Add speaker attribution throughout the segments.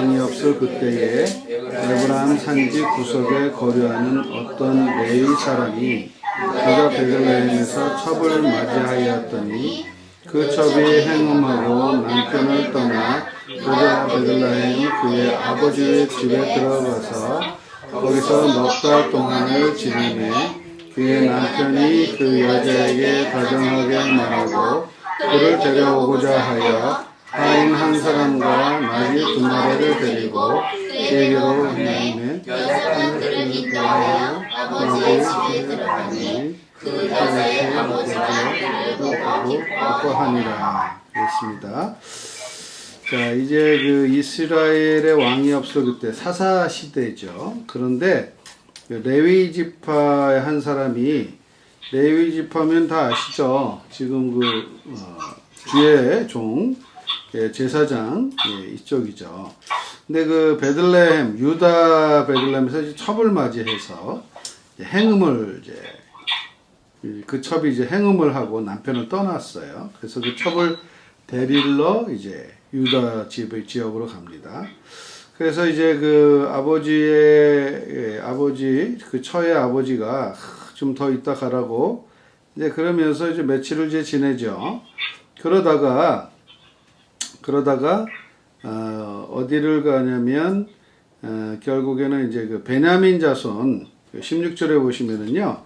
Speaker 1: 왕이 없을 그때에 에브라임 산지 구석에 거류하는 어떤 레위 사람이 그가 베들레헴에서 첩을 맞이하였더니 그 첩이 행음하고 남편을 떠나 그가 베들레헴 그의 아버지의 집에 들어가서 거기서 넉 달 동안을 지내매 그의 남편이 그 여자에게 다정하게 말하고 그를 데려오고자 하여 하인 한 사람과 나귀 두 마리를 데리고 행하매
Speaker 2: 여자가 그를 인도하여 아버지의 집에 들어가니 그 여자의 아버지가 그를 보고 기뻐
Speaker 1: 하니라 그랬습니다. 자 이제 그 이스라엘의 왕이 없을 그때 사사 시대죠. 그런데 그 레위 지파의 한 사람이 레위 지파면 다 아시죠. 지금 그 어, 주의 종 예, 제사장 예, 이쪽이죠. 근데 그 베들레헴 유다 베들레헴에서 이제 첩을 맞이해서 이제 행음을 이제 그 첩이 이제 행음을 하고 남편을 떠났어요. 그래서 그 첩을 데리러 이제 유다 집의 지역으로 갑니다. 그래서 이제 그 아버지의 예, 아버지 그 처의 아버지가 좀 더 있다 가라고 이제 그러면서 이제 며칠을 이제 지내죠. 그러다가 그러다가 어, 어디를 가냐면 어, 결국에는 이제 그 베냐민 자손 16절에 보시면은요.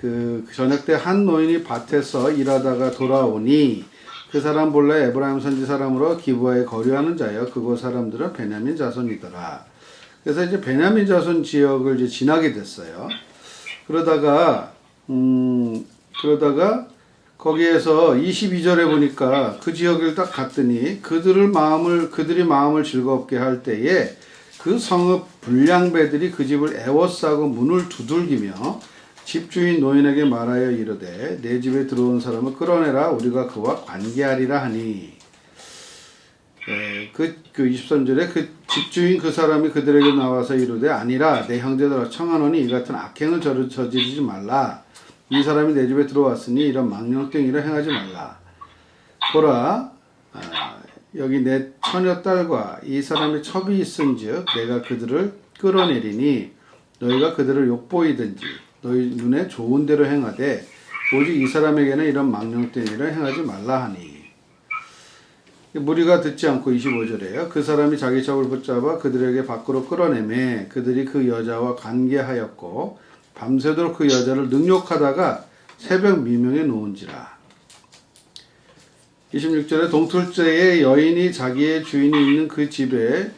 Speaker 1: 그 저녁 때 한 노인이 밭에서 일하다가 돌아오니 그 사람 본래 에브라임 선지 사람으로 기부하에 거류하는 자여 그곳 사람들은 베냐민 자손이더라. 그래서 이제 베냐민 자손 지역을 이제 지나게 됐어요. 그러다가 음 그러다가 거기에서 22절에 보니까 그 지역을 딱 갔더니 그들을 마음을 그들이 마음을 즐겁게 할 때에 그 성읍 불량배들이 그 집을 애워싸고 문을 두들기며 집주인 노인에게 말하여 이르되 내 집에 들어온 사람을 끌어내라. 우리가 그와 관계하리라 하니. 예, 그, 그 23절에 그 집주인 그 사람이 그들에게 나와서 이르되 아니라 내 형제들아 청하노니 이 같은 악행을 저지르지 말라 이 사람이 내 집에 들어왔으니 이런 일을 행하지 말라 보라 아, 여기 내 처녀 딸과 이 사람의 첩이 있은즉 내가 그들을 끌어내리니 너희가 그들을 욕보이든지 너희 눈에 좋은 대로 행하되 오직 이 사람에게는 이런 일을 행하지 말라 하니 무리가 듣지 않고 25절에요. 그 사람이 자기 첩을 붙잡아 그들에게 밖으로 끌어내매 그들이 그 여자와 관계하였고 밤새도록 그 여자를 능욕하다가 새벽 미명에 놓은지라. 26절에 동틀째에 여인이 자기의 주인이 있는 그 집에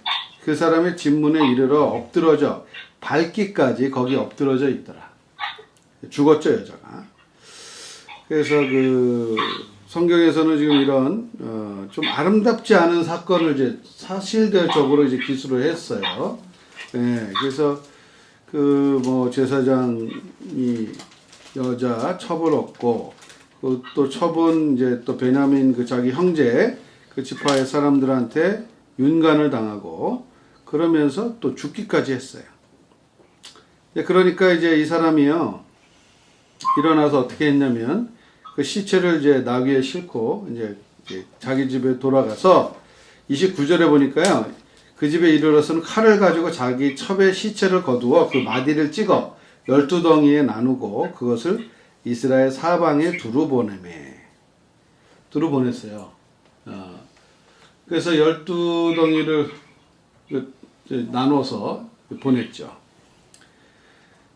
Speaker 1: 그 사람의 집문에 이르러 엎드러져 발기까지 거기 엎드러져 있더라. 죽었죠 여자가. 그래서 그 성경에서는 지금 이런 어, 좀 아름답지 않은 사건을 이제 사실적으로 이제 기술을 했어요. 예, 그래서 그 뭐 제사장이 여자 첩을 얻고 그 또 첩은 이제 또 베냐민 그 자기 형제 그 지파의 사람들한테 윤간을 당하고 그러면서 또 죽기까지 했어요. 예, 그러니까 이제 이 사람이요 일어나서 어떻게 했냐면 그 시체를 이제 나귀에 싣고 이제 자기 집에 돌아가서 29절에 보니까요 그 집에 이르러서는 칼을 가지고 자기 첩의 시체를 거두어 그 마디를 찍어 열두 덩이에 나누고 그것을 이스라엘 사방에 두루 보내매 두루 보냈어요. 어, 그래서 열두 덩이를 그 나눠서 보냈죠.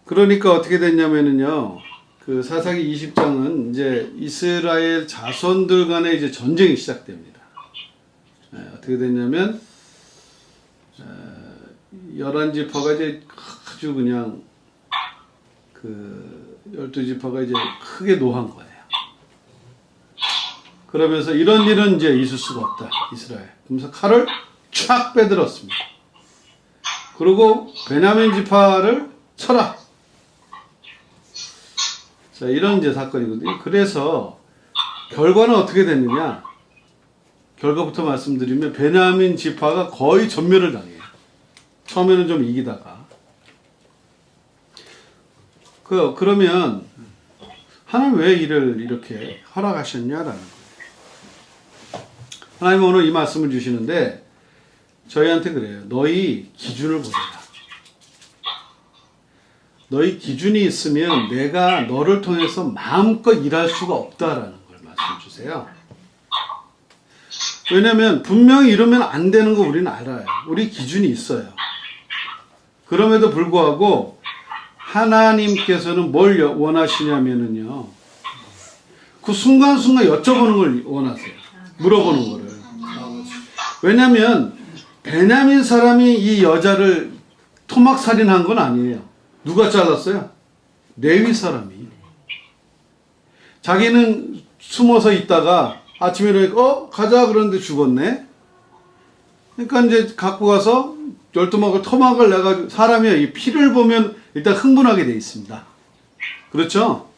Speaker 1: 그러니까 어떻게 됐냐면은요. 그 사사기 20장은 이제 이스라엘 자손들 간의 이제 전쟁이 시작됩니다. 예, 어떻게 됐냐면 열한 지파가 이제 아주 그냥 그 열두 지파가 이제 크게 노한 거예요. 그러면서 이런 일은 이제 있을 수가 없다 이스라엘. 그러면서 칼을 촥 빼들었습니다. 그리고 베냐민 지파를 쳐라. 자, 이런 이제 사건이거든요. 그래서 결과는 어떻게 됐느냐? 결과부터 말씀드리면 베냐민 지파가 거의 전멸을 당해요. 처음에는 좀 이기다가. 그 그러면 하나님 왜 이를 이렇게 허락하셨냐라는 거예요. 하나님 오늘 이 말씀을 주시는데 저희한테 그래요. 너희 기준을 보라. 너희 기준이 있으면 내가 너를 통해서 마음껏 일할 수가 없다라는 걸 말씀 주세요. 왜냐면 분명히 이러면 안 되는 거 우리는 알아요. 우리 기준이 있어요. 그럼에도 불구하고 하나님께서는 뭘 여- 원하시냐면은요. 그 순간순간 여쭤보는 걸 원하세요. 물어보는 거를. 왜냐면 베냐민 사람이 이 여자를 토막 살인한 건 아니에요. 누가 잘랐어요? 레위 사람이. 자기는 숨어서 있다가 아침에 일어나니까 어 가자 그러는데 죽었네. 그러니까 이제 갖고 가서 열두막을 토막을 내가지고 사람이 이 피를 보면 일단 흥분하게 돼 있습니다. 그렇죠?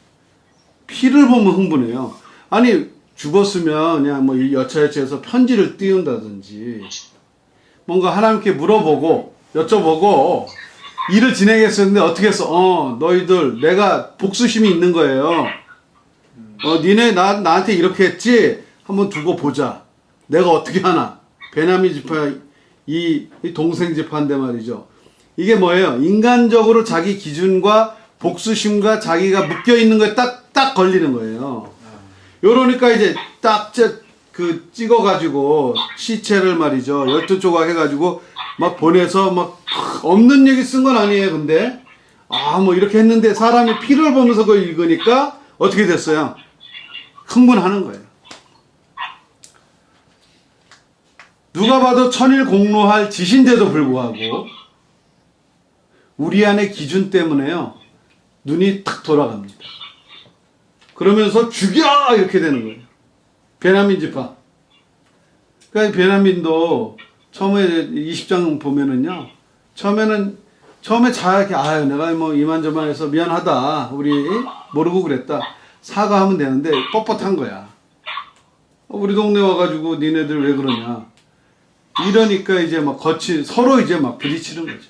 Speaker 1: 피를 보면 흥분해요. 아니 죽었으면 그냥 뭐이 여차여차해서 편지를 띄운다든지 뭔가 하나님께 물어보고 여쭤보고 일을 진행했었는데 어떻게 했어? 어 너희들 내가 복수심이 있는 거예요. 어 니네 나 나한테 이렇게 했지 한번 두고 보자. 내가 어떻게 하나? 베냐민 지파 이, 이 동생 지파인데 말이죠. 이게 뭐예요? 인간적으로 자기 기준과 복수심과 자기가 묶여 있는 거에 딱, 딱 걸리는 거예요. 요러니까 이제 딱, 저, 그, 찍어가지고, 시체를 말이죠. 열두 조각 해가지고, 막 보내서 막, 없는 얘기 쓴 건 아니에요, 근데. 아, 뭐 이렇게 했는데 사람이 피를 보면서 그걸 읽으니까 어떻게 됐어요? 흥분하는 거예요. 누가 봐도 천일 공로할 짓인데도 불구하고 우리 안의 기준 때문에요 눈이 탁 돌아갑니다. 그러면서 죽여 이렇게 되는 거예요. 베냐민 지파. 그러니까 베냐민도 처음에 20장 보면은요 처음에는 처음에 자기 아유 내가 뭐 이만저만해서 미안하다 우리 모르고 그랬다 사과하면 되는데 뻣뻣한 거야. 우리 동네 와가지고 니네들 왜 그러냐. 이러니까 이제 막 거치 서로 이제 막 부딪히는 거죠.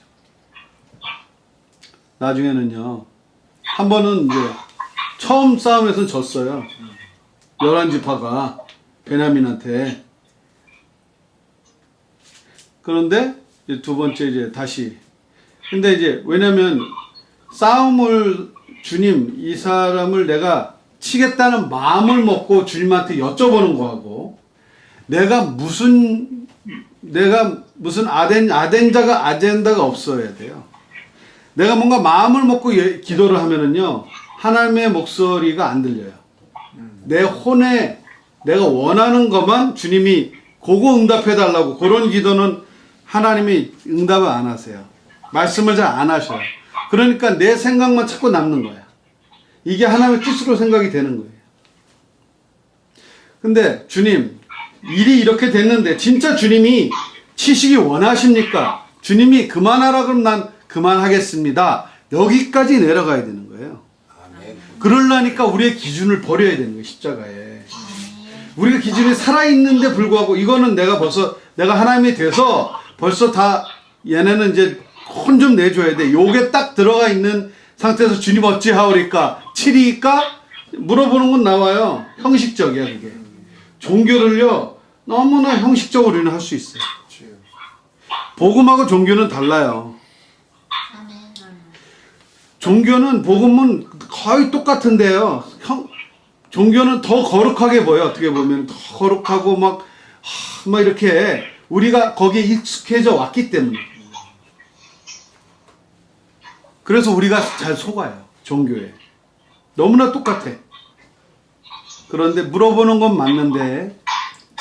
Speaker 1: 나중에는요 한 번은 이제 처음 싸움에서 졌어요. 열한 지파가 베냐민한테. 그런데 두 번째 이제 다시. 근데 이제 왜냐면 싸움을 주님 이 사람을 내가 치겠다는 마음을 먹고 주님한테 여쭤보는 거하고 내가 무슨 내가 무슨 아덴 아덴자가 아젠다가 없어야 돼요. 내가 뭔가 마음을 먹고 예- 기도를 하면은요 하나님의 목소리가 안 들려요. 내 혼에 내가 원하는 것만 주님이 그거 응답해 달라고 그런 기도는 하나님이 응답을 안 하세요. 말씀을 잘 안 하셔요. 그러니까 내 생각만 자꾸 남는 거야. 이게 하나님의 뜻으로 생각이 되는 거예요. 근데 주님 일이 이렇게 됐는데 진짜 주님이 치시기 원하십니까? 주님이 그만하라 그러면 난 그만하겠습니다. 여기까지 내려가야 되는 거예요. 그러려니까 우리의 기준을 버려야 되는 거예요, 십자가에. 우리가 기준이 살아있는데 불구하고 이거는 내가 벌써 내가 하나님이 돼서 벌써 다 얘네는 이제 혼 좀 내줘야 돼. 요게 딱 들어가 있는 상태에서 주님 어찌하오리까? 치리까? 물어보는 건 나와요. 형식적이야, 그게. 종교를요, 너무나 형식적으로 우리는 할 수 있어요. 복음하고 종교는 달라요. 종교는 복음은 거의 똑같은데요. 형, 종교는 더 거룩하게 보여. 어떻게 보면 더 거룩하고 막, 하, 막 이렇게 우리가 거기에 익숙해져 왔기 때문에. 그래서 우리가 잘 속아요. 종교에. 너무나 똑같아. 그런데 물어보는 건 맞는데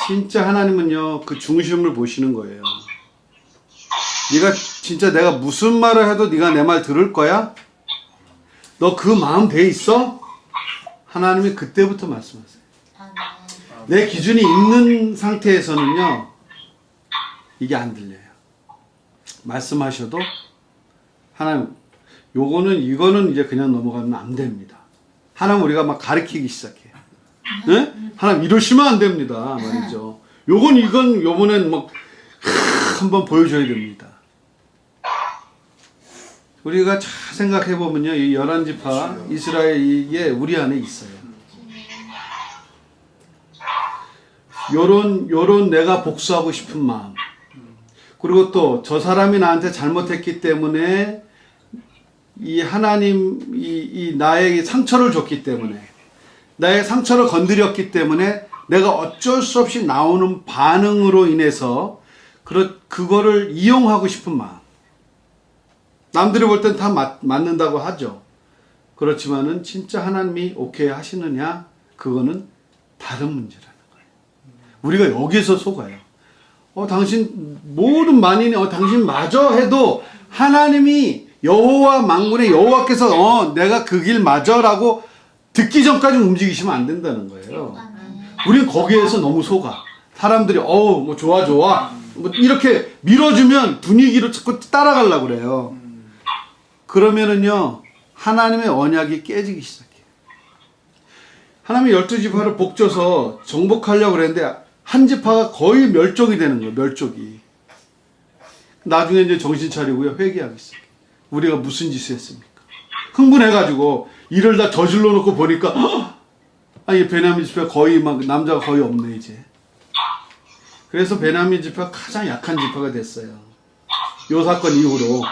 Speaker 1: 진짜 하나님은요 그 중심을 보시는 거예요. 네가 진짜 내가 무슨 말을 해도 네가 내 말 들을 거야? 너 그 마음 돼 있어? 하나님이 그때부터 말씀하세요. 내 기준이 있는 상태에서는요, 이게 안 들려요. 말씀하셔도, 하나님, 요거는, 이거는 이제 그냥 넘어가면 안 됩니다. 하나님 우리가 막 가르치기 시작해요. 네? 하나님 이러시면 안 됩니다. 말이죠. 요건, 이건, 요번엔 막, 크, 한번 보여줘야 됩니다. 우리가 잘 생각해 보면요, 이 열한 지파 이스라엘 이게 우리 안에 있어요. 요런 요런 내가 복수하고 싶은 마음. 그리고 또 저 사람이 나한테 잘못했기 때문에 이 하나님 이, 이 나에게 상처를 줬기 때문에 나의 상처를 건드렸기 때문에 내가 어쩔 수 없이 나오는 반응으로 인해서 그 그거를 이용하고 싶은 마음. 남들이 볼 땐 다 맞는다고 하죠. 그렇지만은 진짜 하나님이 오케이 하시느냐 그거는 다른 문제라는 거예요. 우리가 여기서 속아요. 어 당신 모든 만인이 어 당신 마저 해도 하나님이 여호와 만군의 여호와께서 어 내가 그 길 맞아라고 듣기 전까지 움직이시면 안 된다는 거예요. 우리는 거기에서 너무 속아. 사람들이 어우 뭐 좋아 좋아 뭐 이렇게 밀어주면 분위기로 자꾸 따라가려고 그래요. 그러면은요 하나님의 언약이 깨지기 시작해요. 하나님의 열두 지파를 복져서 정복하려고 그랬는데 한 지파가 거의 멸종이 되는 거예요. 멸종이. 나중에 이제 정신 차리고요 회개하기 시작해요. 우리가 무슨 짓을 했습니까? 흥분해가지고 일을 다 저질러 놓고 보니까 헉! 아니 베냐민 지파 거의 막 남자가 거의 없네 이제. 그래서 베냐민 지파가 가장 약한 지파가 됐어요. 요 사건 이후로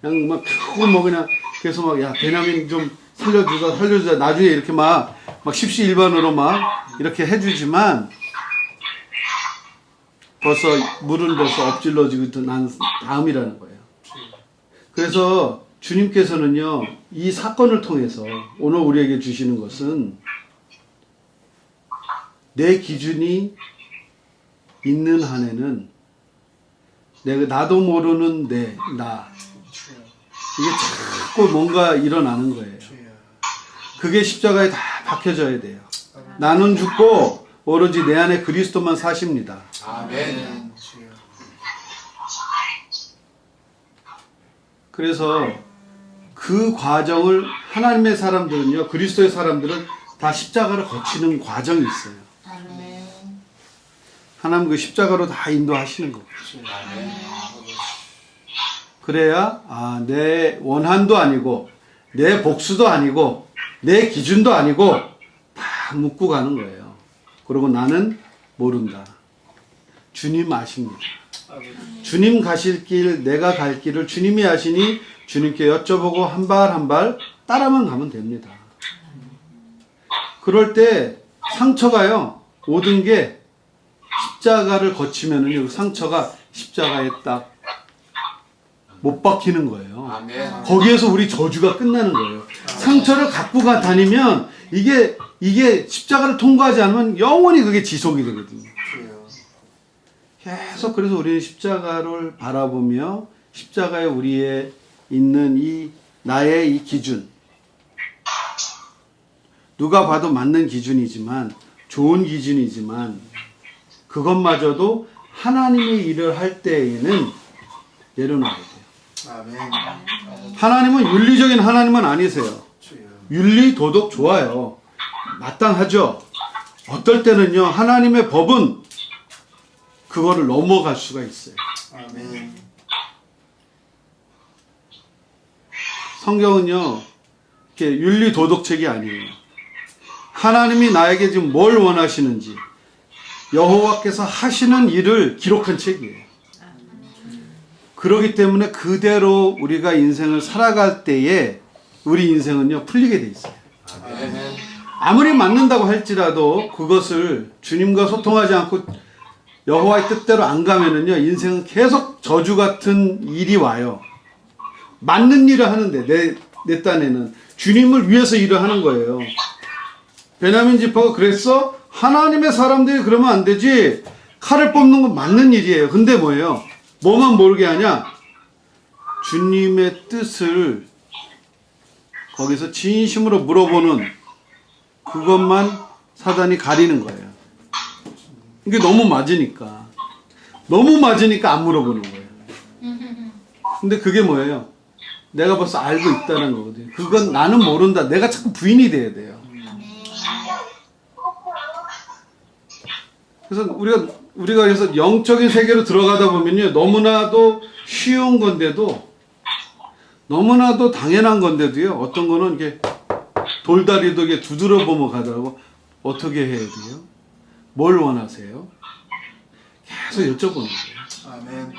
Speaker 1: 그냥 막 크고 뭐 그냥 그래서 막야 베냐민 좀 살려주자 살려주자 나중에 이렇게 막 막 십시일반으로 막 이렇게 해주지만 벌써 물은 벌써 엎질러지고 난 다음이라는 거예요. 그래서 주님께서는요 이 사건을 통해서 오늘 우리에게 주시는 것은 내 기준이 있는 한에는 내가 나도 모르는 내 나 이게 자꾸 뭔가 일어나는 거예요. 그게 십자가에 다 박혀져야 돼요. 나는 죽고 오로지 내 안에 그리스도만 사십니다.
Speaker 3: 아멘.
Speaker 1: 그래서 그 과정을 하나님의 사람들은요, 그리스도의 사람들은 다 십자가를 거치는 과정이 있어요. 하나님 그 십자가로 다 인도하시는.
Speaker 3: 아멘.
Speaker 1: 그래야 아, 내 원한도 아니고 내 복수도 아니고 내 기준도 아니고 다 묻고 가는 거예요. 그리고 나는 모른다. 주님 아십니다. 주님 가실 길, 내가 갈 길을 주님이 아시니 주님께 여쭤보고 한 발 한 발 따라만 가면 됩니다. 그럴 때 상처가요, 모든 게 십자가를 거치면은 상처가 십자가에 딱 못 박히는 거예요. 거기에서 우리 저주가 끝나는 거예요. 상처를 갖고 가 다니면 이게 이게 십자가를 통과하지 않으면 영원히 그게 지속이 되거든요. 계속 그래서 우리는 십자가를 바라보며 십자가에 우리의 있는 이 나의 이 기준 누가 봐도 맞는 기준이지만 좋은 기준이지만 그것마저도 하나님의 일을 할 때에는 내려놔야 돼요. 하나님은 윤리적인 하나님은 아니세요. 윤리 도덕 좋아요. 마땅하죠. 어떨 때는요 하나님의 법은 그거를 넘어갈 수가 있어요.
Speaker 3: 아멘.
Speaker 1: 성경은요 이렇게 윤리 도덕책이 아니에요. 하나님이 나에게 지금 뭘 원하시는지 여호와께서 하시는 일을 기록한 책이에요. 그러기 때문에 그대로 우리가 인생을 살아갈 때에 우리 인생은요 풀리게 돼 있어요. 아무리 맞는다고 할지라도 그것을 주님과 소통하지 않고 여호와의 뜻대로 안 가면은요 인생은 계속 저주 같은 일이 와요. 맞는 일을 하는데 내, 내 딴에는 주님을 위해서 일을 하는 거예요. 베냐민 지파가 그랬어? 하나님의 사람들이 그러면 안 되지. 칼을 뽑는 건 맞는 일이에요. 근데 뭐예요? 뭐만 모르게 하냐? 주님의 뜻을 거기서 진심으로 물어보는 그것만 사단이 가리는 거예요. 이게 너무 맞으니까. 너무 맞으니까 안 물어보는 거예요. 근데 그게 뭐예요? 내가 벌써 알고 있다는 거거든요. 그건 나는 모른다. 내가 자꾸 부인이 돼야 돼요. 그래서 우리가 우리가 그래서 영적인 세계로 들어가다 보면요 너무나도 쉬운 건데도 너무나도 당연한 건데도요 어떤 거는 이게 돌다리도 이게 두드려 보면 가더라고 어떻게 해야 돼요? 뭘 원하세요? 계속 여쭤보는 거예요.
Speaker 3: 아멘.